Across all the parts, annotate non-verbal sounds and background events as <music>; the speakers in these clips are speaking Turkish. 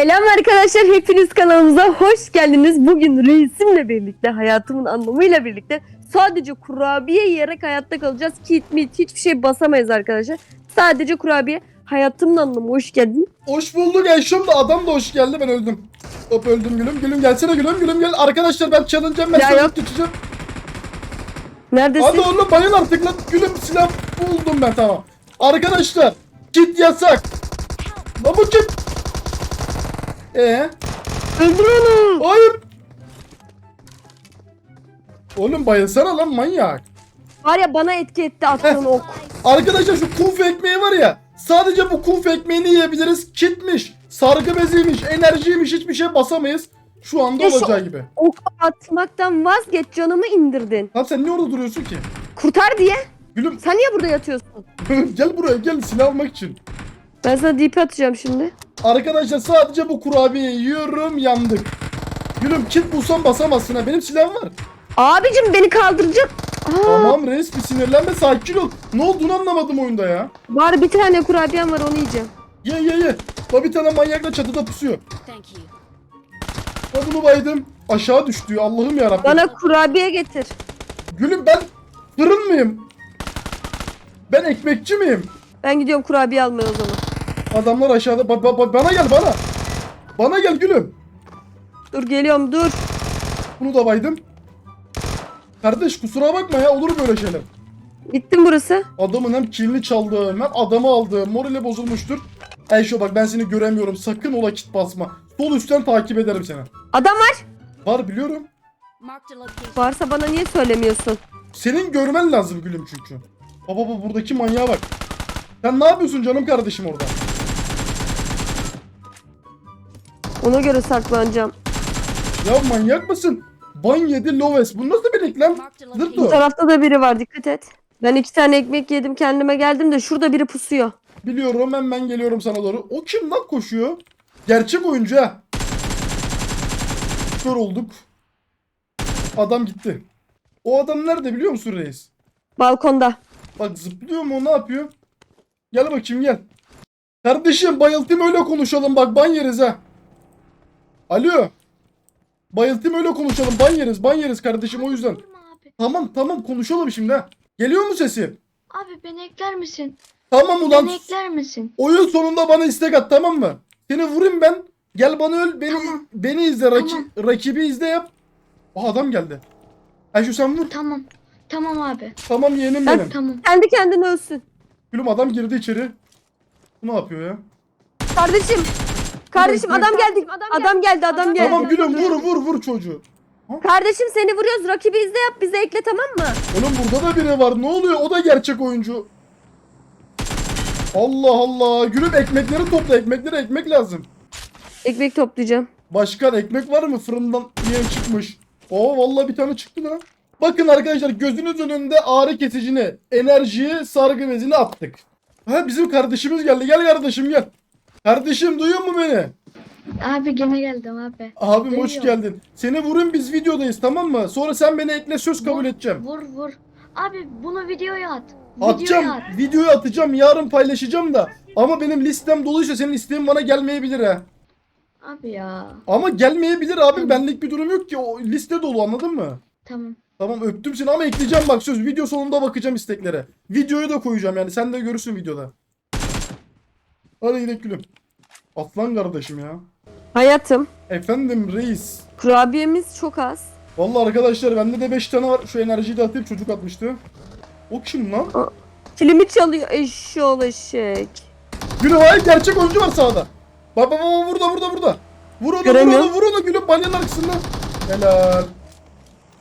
Selam arkadaşlar hepiniz kanalımıza hoş geldiniz. Bugün reisimle birlikte hayatımın anlamıyla birlikte sadece kurabiye yiyerek hayatta kalacağız. Kit mit hiçbir şey basamayız arkadaşlar. Sadece kurabiye hayatımın anlamı hoş geldin. Hoş bulduk Eşim de adam da hoş geldi ben öldüm. Hop öldüm gülüm gülüm gelsene gülüm gülüm gel. Arkadaşlar ben challenge'ım ben Ya sana yok. tutacağım. Neredesin? Hadi oğlum bayıl artık lan gülüm silah buldum ben tamam. Arkadaşlar kit yasak. Lan bu kim? Ee, Öldür onu. hayır. Oğlum bayılsana lan manyak. Var ya bana etki etti attığın ok. Arkadaşlar şu kuf ekmeği var ya. Sadece bu kuf ekmeğini yiyebiliriz. Kitmiş, sargı beziymiş, enerjiymiş hiçbir şey basamayız. Şu anda Ya şu- olacağı gibi. Ok atmaktan vazgeç canımı indirdin. Lan sen niye orada duruyorsun ki? Kurtar diye. Gülüm Sen niye burada yatıyorsun? <laughs> gel buraya gel silah almak için. Ben sana DP atacağım şimdi. Arkadaşlar sadece bu kurabiyeyi yiyorum yandık. Gülüm kit bulsam basamazsın ha benim silahım var. Abicim beni kaldıracak. Aa, Tamam reis bir sinirlenme sakin ol. Ne olduğunu anlamadım oyunda ya. Var bir tane kurabiyem var onu yiyeceğim. Ye ye ye. Bak bir tane manyakla çatıda pusuyor. Thank you. Ha bunu baydım. Aşağı düştü Allah'ım yarabbim. Bana kurabiye getir. Gülüm ben fırın mıyım? Ben ekmekçi miyim? Ben gidiyorum kurabiye almaya o zaman. Adamlar aşağıda. Ba- ba- ba- bana gel bana. Bana gel gülüm. Dur geliyorum dur. Bunu da baydım. Kardeş kusura bakma ya olur böyle şeyler. Gittim burası. Adamın hem kilini çaldım hem adamı aldım. Morali bozulmuştur. Eyşo bak ben seni göremiyorum. Sakın ola kit basma. Sol üstten takip ederim seni. Adam var. Var biliyorum. Varsa bana niye söylemiyorsun? Senin görmen lazım gülüm çünkü. Baba baba buradaki manyağa bak. Sen ne yapıyorsun canım kardeşim orada? Ona göre saklanacağım. Ya manyak mısın? Ban yedi Loves. Bu nasıl bir reklam? Bu o. location. tarafta da biri var dikkat et. Ben iki tane ekmek yedim kendime geldim de şurada biri pusuyor. Biliyorum hemen geliyorum sana doğru. O kim lan koşuyor? Gerçek oyuncu ha. Kör olduk. Adam gitti. O adam nerede biliyor musun reis? Balkonda. Bak zıplıyor mu o ne yapıyor? Gel bakayım gel. Kardeşim bayıltayım öyle konuşalım bak ban yeriz ha. Alo. Bayıltayım öyle konuşalım ban yeriz ban yeriz kardeşim o yüzden. Abi. Tamam tamam konuşalım şimdi ha. Geliyor mu sesim? Abi beni ekler misin? Tamam ulan. Beni ekler misin? Oyun sonunda bana istek at tamam mı? Seni vurayım ben. Gel bana öl beni Tamam. beni izle raki, Tamam. rakibi izle yap. O adam geldi. Ayşe sen vur. Tamam. Tamam abi. Tamam yeğenim Ben- benim. Tamam. Kendi kendine ölsün. Gülüm adam girdi içeri. Bu ne yapıyor ya? Kardeşim. Kardeşim adam geldi. Adam geldi adam geldi. Tamam gülüm vur vur vur çocuğu. Kardeşim seni vuruyoruz rakibi izle yap bize ekle tamam mı? Oğlum burada da biri var. Ne oluyor? O da gerçek oyuncu. Allah Allah. Gülüm ekmekleri topla. Ekmekleri ekmek lazım. Ekmek toplayacağım. Başkan ekmek var mı? Fırından yeni çıkmış. Oo vallahi bir tane çıktı lan. Bakın arkadaşlar gözünüz önünde ağrı kesicini, enerjiyi, sargı bezini attık. Ha bizim kardeşimiz geldi. Gel kardeşim gel. Kardeşim duyuyor mu beni? Abi gene geldim abi. Abim hoş geldin. Seni vurun biz videodayız tamam mı? Sonra sen beni ekle söz kabul edeceğim. Vur vur. Abi bunu videoya at. Videoya Atacağım. at. Videoyu atacağım. Yarın paylaşacağım da. Ama benim listem doluysa senin isteğin bana gelmeyebilir ha. Abi ya. Ama gelmeyebilir abim. Benlik bir durum yok ki. O liste dolu anladın mı? Tamam. Tamam öptüm seni ama ekleyeceğim bak söz. Video sonunda bakacağım isteklere. Videoyu da koyacağım yani. Sen de görürsün videoda. Hadi gidelim gülüm. Aslan kardeşim ya. Hayatım. Efendim reis. Kurabiyemiz çok az. Vallahi arkadaşlar bende de 5 tane var. Şu enerjiyi de atayım çocuk atmıştı. O kim lan? Kilimi çalıyor eşşoğlu eşek. Gülüm hayır gerçek oyuncu var sağda. Bak bak bak burada burada burada. Vur onu vur onu vur onu gülüm balyanın arkasında. Helal.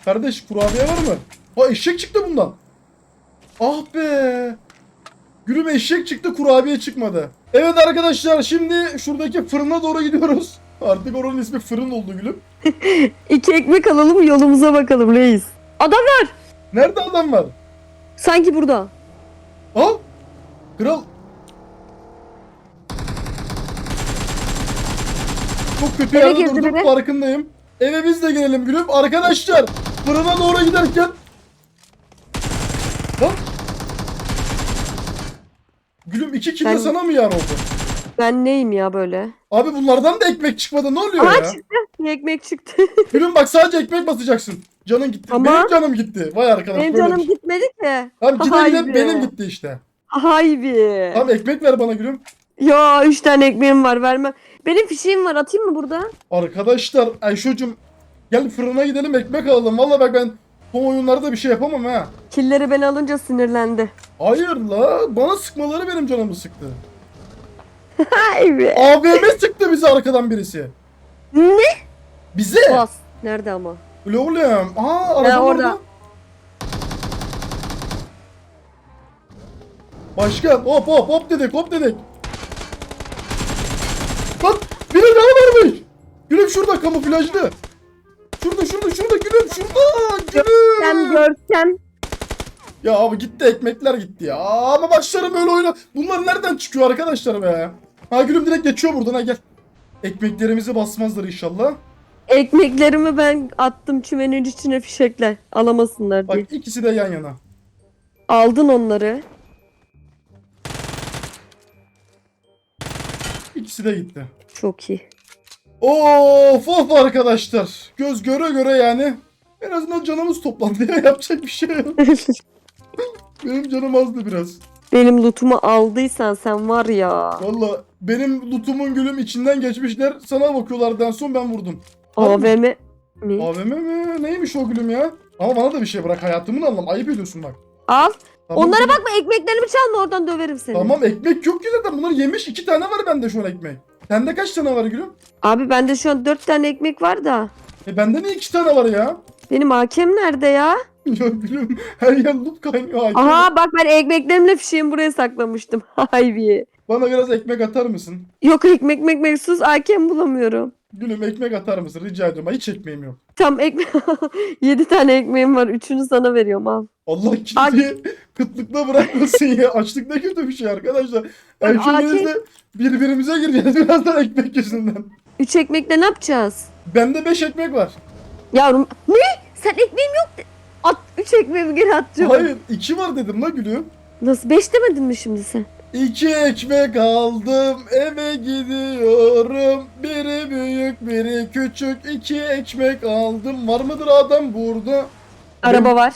Kardeş kurabiye var mı? Ha eşek çıktı bundan. Ah be. Gülüm eşek çıktı kurabiye çıkmadı. Evet arkadaşlar şimdi şuradaki fırına doğru gidiyoruz. Artık oranın ismi fırın oldu gülüm. <laughs> İki ekmek alalım yolumuza bakalım reis. Adam var. Nerede adam var? Sanki burada. Ha? Kral. Çok kötü Eve yerde girdi biri. farkındayım. Eve biz de girelim gülüm. Arkadaşlar fırına doğru giderken. Lan. Gülüm iki kilo Ben- sana mı yar oldu? Ben neyim ya böyle? Abi bunlardan da ekmek çıkmadı ne oluyor Aa ya? çıktı. Ekmek çıktı. <laughs> Gülüm bak sadece ekmek basacaksın. Canın gitti. Ama- Benim canım gitti. Vay arkadaş. Benim böyle canım bir şey. gitmedi ki. Tamam gide benim gitti işte. Hay be. Tamam ekmek ver bana gülüm. Ya üç tane ekmeğim var vermem. Benim fişeğim var atayım mı burada? Arkadaşlar Ayşo'cum gel fırına gidelim ekmek alalım. Valla bak ben son oyunlarda bir şey yapamam ha. Killeri ben alınca sinirlendi. Hayır la bana sıkmaları benim canımı sıktı. Hay be. AVM sıktı bizi arkadan birisi. Ne? Bize. Bas. Nerede ama? Öyle oğlum. Aa araba orada. orada. Başkan hop hop hop dedik hop dedik. Lan biri daha varmış. Gülüm şurada kamuflajlı. Şurada şurada şurada gülüm şurada. Gülüm. görsem Ya abi gitti ekmekler gitti ya. Ama başlarım böyle oyuna. Bunlar nereden çıkıyor arkadaşlar be? Ha gülüm direkt geçiyor buradan ha gel. Ekmeklerimizi basmazlar inşallah. ekmeklerimi ben attım çimenin içine fişekle. Alamasınlar diye. Bak ikisi de yan yana. Aldın onları. İkisi de gitti. Çok iyi. Of of arkadaşlar. Göz göre göre yani. En azından canımız toplandı ya <laughs> yapacak bir şey yok. <laughs> Benim canım azdı biraz. Benim lootumu aldıysan sen var ya. Valla benim lootumun gülüm içinden geçmişler. Sana bakıyorlardı en son ben vurdum. AVM mi? AVM mi? Neymiş o gülüm ya? Ama bana da bir şey bırak hayatımın anlam. Ayıp ediyorsun bak. Al. Tamam, Onlara bakma ekmeklerimi çalma oradan döverim seni. Tamam ekmek yok ki zaten. Bunları yemiş iki tane var bende şu an ekmek. Sende kaç tane var gülüm? Abi bende şu an dört tane ekmek var da. E bende niye iki tane var ya? Benim hakem nerede ya? <laughs> Ya gülüm her yer loot kaynıyor. Ay, Aha bak ben ekmeklerimle fişeğimi buraya saklamıştım. <laughs> Hay be. Bana biraz ekmek atar mısın? Yok ekmek ekmek sus hakem bulamıyorum. Gülüm ekmek atar mısın? Rica ediyorum. Hiç ekmeğim yok. Tam ekmek... 7 <laughs> tane ekmeğim var. Üçünü sana veriyorum al. Allah kimseyi kıtlıkla bırakmasın ya. Açlık ne kötü bir şey arkadaşlar. Ben de birbirimize gireceğiz <laughs> birazdan ekmek yüzünden. Üç ekmekle ne yapacağız? Bende 5 ekmek var. Yavrum ne? Sen ekmeğim yok. de- At üç ekmeğimi geri atacağım. Hayır 2 var dedim la gülüm. Nasıl beş demedin mi şimdi sen? İki ekmek aldım eve gidiyorum. Biri büyük biri küçük iki ekmek aldım. Var mıdır adam burada? Araba var.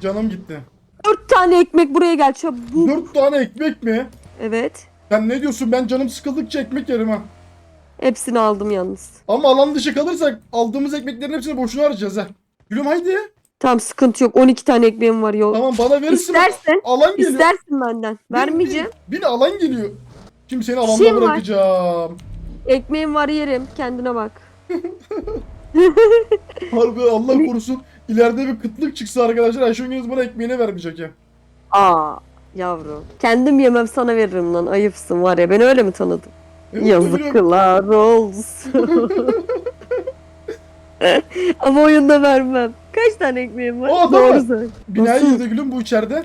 Canım gitti. Dört tane ekmek buraya gel çabuk. Dört tane ekmek mi? Evet. Sen ne diyorsun ben canım sıkıldıkça ekmek yerim ha. Hepsini aldım yalnız. Ama alan dışı kalırsak aldığımız ekmeklerin hepsini boşuna harcayacağız ha. Gülüm haydi. Tamam sıkıntı yok. 12 tane ekmeğim var yol. Tamam bana verirsin. İstersen, Alan geliyor. istersin benden. Bin, Vermeyeceğim. Bin, bin alan geliyor. Şimdi seni alanda Şeyim var. bırakacağım. Ekmeğim var yerim. Kendine bak. <laughs> Harbi Allah korusun. İleride bir kıtlık çıksa arkadaşlar Ayşe Gündüz bana ekmeğini vermeyecek ya. Aa yavrum. Kendim yemem sana veririm lan. Ayıpsın var ya. Beni öyle mi tanıdın? E, biliyorum. Yazıklar olsun. <laughs> <laughs> Ama oyunda vermem. Kaç tane ekmeğim var? Aa, tamam. Doğru söyle. Binayı Nasıl? yedi gülüm bu içeride.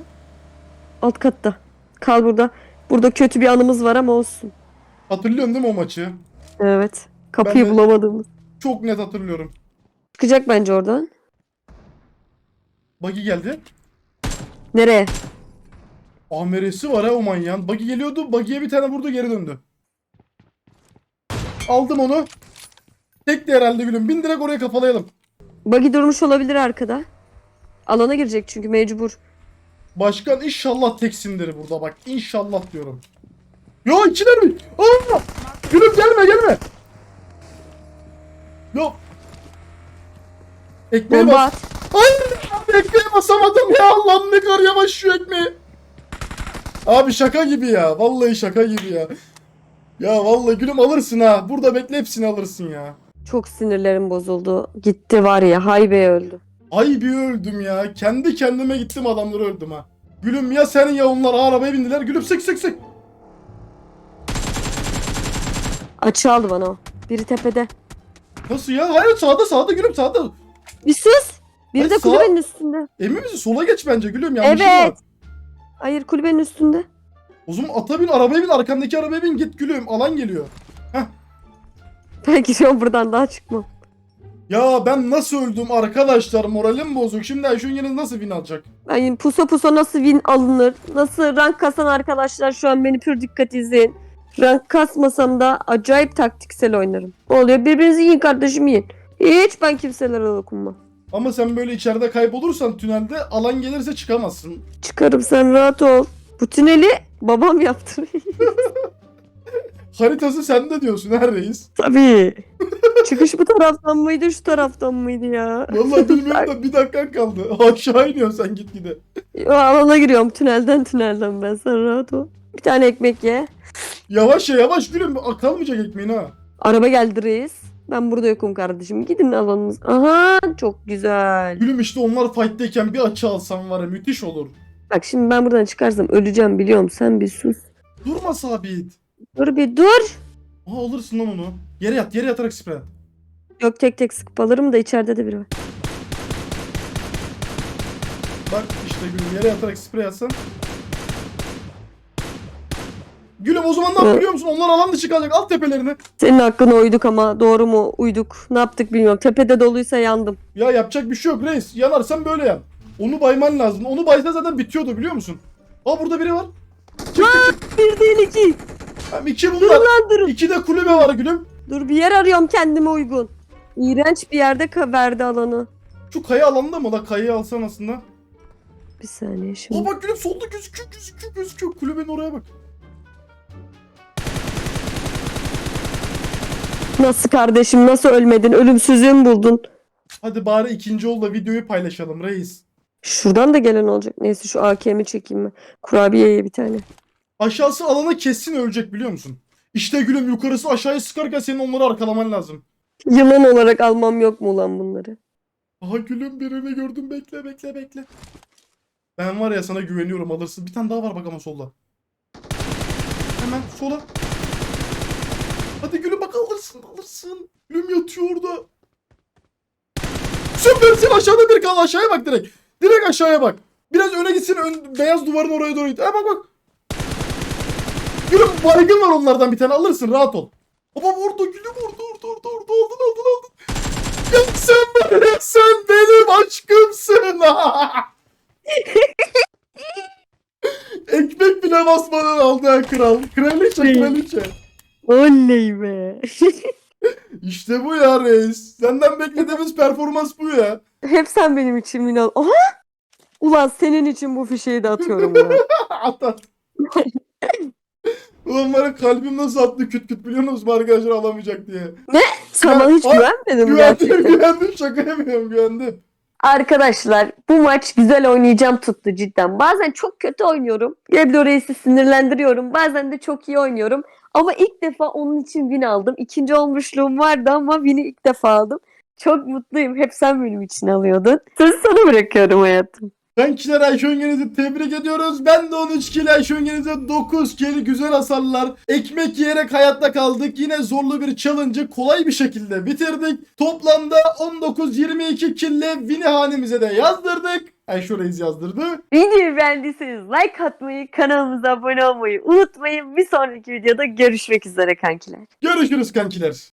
Alt katta. Kal burada. Burada kötü bir anımız var ama olsun. Hatırlıyorsun değil mi o maçı? Evet. Kapıyı Ben de- bulamadığımız. Çok net hatırlıyorum. Çıkacak bence oradan. Buggy geldi. Nereye? Ameresi var ha o manyağın. Buggy geliyordu. Buggy'ye bir tane vurdu geri döndü. Aldım onu. Tek de herhalde gülüm. Bin direkt oraya kafalayalım. Buggy durmuş olabilir arkada. Alana girecek çünkü mecbur. Başkan inşallah teksindir burada bak. İnşallah diyorum. Yo ikiler mi? Aa! Gülüm gelme gelme. Yo. Ekmeği Bomba bas. at. Hayır abi ekmeğe basamadım ya. Allah'ım ne kadar yavaş şu ekmeği. Abi şaka gibi ya. Vallahi şaka gibi ya. Ya vallahi gülüm alırsın ha. Burada bekle hepsini alırsın ya. Çok sinirlerim bozuldu. Gitti var ya Haybe öldü. Ay bir öldüm ya. Kendi kendime gittim adamları öldüm ha. Gülüm ya senin ya onlar arabaya bindiler. Gülüm sık sık sık. Açı aldı bana o. Biri tepede. Nasıl ya? Hayır sağda sağda gülüm sağda. Bir sus. Biri Ay, de sağ- kulübenin üstünde. Emin misin? Sola geç bence gülüm yanlışım Evet. var. Hayır kulübenin üstünde. O zaman ata bin arabaya bin arkandaki arabaya bin git gülüm alan geliyor. Ben giriyorum buradan daha çıkmam. Ya ben nasıl öldüm arkadaşlar moralim bozuk. Şimdi Ayşun yine nasıl win alacak? Yine pusa pusa nasıl win alınır? Nasıl rank kasan arkadaşlar şu an beni pür dikkat izleyin. Rank kasmasam da acayip taktiksel oynarım. Ne oluyor? Birbirinizi yiyin kardeşim yiyin. Hiç ben kimselere dokunmam. Ama sen böyle içeride kaybolursan tünelde alan gelirse çıkamazsın. Çıkarım sen rahat ol. Bu tüneli babam yaptı. <laughs> Haritası sende diyorsun her reis. Tabii. <laughs> Çıkış bu taraftan mıydı şu taraftan mıydı ya? Vallahi <laughs> bilmiyorum da bir dakikan kaldı. <laughs> Aşağı iniyorsun sen gitgide. Yo, alana giriyorum tünelden tünelden ben sen rahat ol. Bir tane ekmek ye. Yavaş ya yavaş gülüm. Kalmayacak ekmeğin ha. Araba geldi reis. Ben burada yokum kardeşim. Gidin alanınız. Aha çok güzel. Gülüm işte onlar fight'teyken bir açı alsam var ya müthiş olur. Bak şimdi ben buradan çıkarsam öleceğim biliyorum. Sen bir sus. Durma sabit. Dur bir dur. Aa alırsın lan onu. Yere yat yere yatarak sprey at. Yok tek tek sıkıp alırım da içeride de biri var. Bak işte gülüm yere yatarak sprey atsan. Gülüm o zaman ne yap Evet. biliyor musun? Onlar alan dışı kalacak. Al tepelerini. Senin hakkına uyduk ama doğru mu uyduk? Ne yaptık bilmiyorum. Tepede doluysa yandım. Ya yapacak bir şey yok reis. Yanarsan böyle yan. Onu bayman lazım. Onu baysa zaten bitiyordu biliyor musun? Aa burada biri var. Çık çık çık. Bir değil iki. Hem iki Durun bunlar. lan durun. İki de kulübe var gülüm. Dur bir yer arıyorum kendime uygun. İğrenç bir yerde ka- verdi alanı. Şu kaya alanında mı? La kayayı alsan aslında. Bir saniye şimdi. Aa bak gülüm solda gözüküyor gözüküyor gözüküyor. Kulübenin oraya bak. Nasıl kardeşim nasıl ölmedin? Ölümsüzlüğü mü buldun? Hadi bari ikinci ol da videoyu paylaşalım reis. Şuradan da gelen olacak. Neyse şu AKM'i çekeyim ben. Kurabiyeye bir tane. Aşağısı alana kesin ölecek biliyor musun? İşte gülüm yukarısı aşağıya sıkarken senin onları arkalaman lazım. Yılan olarak almam yok mu ulan bunları? Aha gülüm birini gördüm bekle bekle bekle. Ben var ya sana güveniyorum alırsın. Bir tane daha var bak ama solda. Hemen sola. Hadi gülüm bak alırsın alırsın. Gülüm yatıyor orada. Süpersin aşağıda bir kal aşağıya bak direkt. Direkt aşağıya bak. Biraz öne gitsin ön, beyaz duvarın oraya doğru git. Ha bak bak. Gülüm baygın var onlardan bir tane alırsın rahat ol. Baba orada gülüm orada orada orada orada aldın aldın aldın. Ya sen benim, sen benim aşkımsın. <laughs> Ekmek bile basmadan aldı ha kral. Kraliçe kraliçe. Oley be. <laughs> İşte bu ya reis. Senden beklediğimiz performans bu ya. Hep sen benim için Minal. Aha! Ulan senin için bu fişeği de atıyorum ya. <laughs> at at. Ulan ya kalbim nasıl attı küt küt biliyor musunuz arkadaşlar alamayacak diye. Sen bana hiç Ay, güvenmedin mi Güvendim gerçekten? güvendim şaka yapıyorum güvendim. Arkadaşlar bu maç güzel oynayacağım tuttu cidden. Bazen çok kötü oynuyorum. Diablo Reis'i sinirlendiriyorum. Bazen de çok iyi oynuyorum. Ama ilk defa onun için win aldım. İkinci olmuşluğum vardı ama win'i ilk defa aldım. Çok mutluyum. Hep sen benim için alıyordun. Sözü sana bırakıyorum hayatım. Ben Kiler Ayşöngeniz'i tebrik ediyoruz. Ben de 13 kilo Ayşöngeniz'e 9 kere güzel hasarlar. Ekmek yiyerek hayatta kaldık. Yine zorlu bir challenge'ı kolay bir şekilde bitirdik. Toplamda 19-22 kille Vini hanemize de yazdırdık. Ayşe Reis yazdırdı. Videoyu beğendiyseniz like atmayı, kanalımıza abone olmayı unutmayın. Bir sonraki videoda görüşmek üzere kankiler. Görüşürüz kankiler.